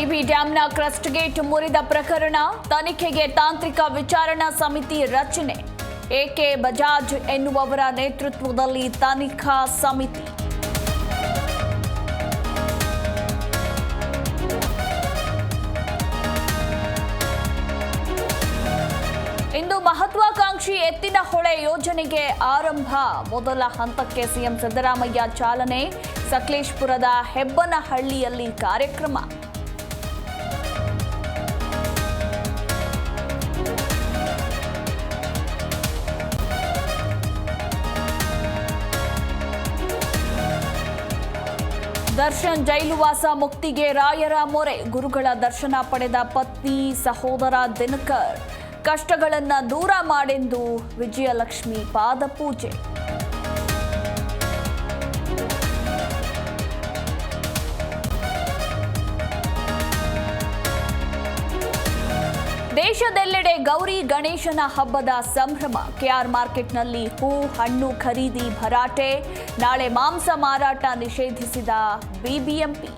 ಕೆಆರ್ಎಸ್ಸಿಬಿ ಡ್ಯಾಂನ crust gate ಮುರಿದ ಪ್ರಕರಣ, ತನಿಖೆಗೆ ತಾಂತ್ರಿಕ ವಿಚಾರಣಾ ಸಮಿತಿ ರಚನೆ. ಎಕೆ ಬಜಾಜ್ ಎನ್ನುವವರ ನೇತೃತ್ವದಲ್ಲಿ ತನಿಖಾ ಸಮಿತಿ. ಇಂದು ಮಹತ್ವಾಕಾಂಕ್ಷಿ ಎತ್ತಿನ ಹೊಳೆ ಯೋಜನೆಗೆ ಆರಂಭ. ಮೊದಲ ಹಂತಕ್ಕೆ ಸಿಎಂ ಸಿದ್ದರಾಮಯ್ಯ ಚಾಲನೆ. ಸಕಲೇಶ್ಪುರದ ಹೆಬ್ಬನಹಳ್ಳಿಯಲ್ಲಿ ಕಾರ್ಯಕ್ರಮ. ದರ್ಶನ್ ಜೈಲುವಾಸ ಮುಕ್ತಿಗೆ ರಾಯರ ಮೊರೆ. ಗುರುಗಳ ದರ್ಶನ ಪಡೆದ ಪತ್ನಿ ಸಹೋದರ ದಿನಕರ್. ಕಷ್ಟಗಳನ್ನು ದೂರ ಮಾಡೆಂದು ವಿಜಯಲಕ್ಷ್ಮಿ ಪಾದಪೂಜೆ. ದೇಶದೆಲ್ಲೆಡೆ ಗೌರಿ ಗಣೇಶನ ಹಬ್ಬದ ಸಂಭ್ರಮ. ಕೆಆರ್ ಮಾರ್ಕೆಟ್ನಲ್ಲಿ ಹೂ, ಹಣ್ಣು ಖರೀದಿ, ಭರಾಟೆ. ನಾಳೆ ಮಾಂಸ ಮಾರಾಟ ನಿಷೇಧಿಸಿದ ಬಿಬಿಎಂಪಿ.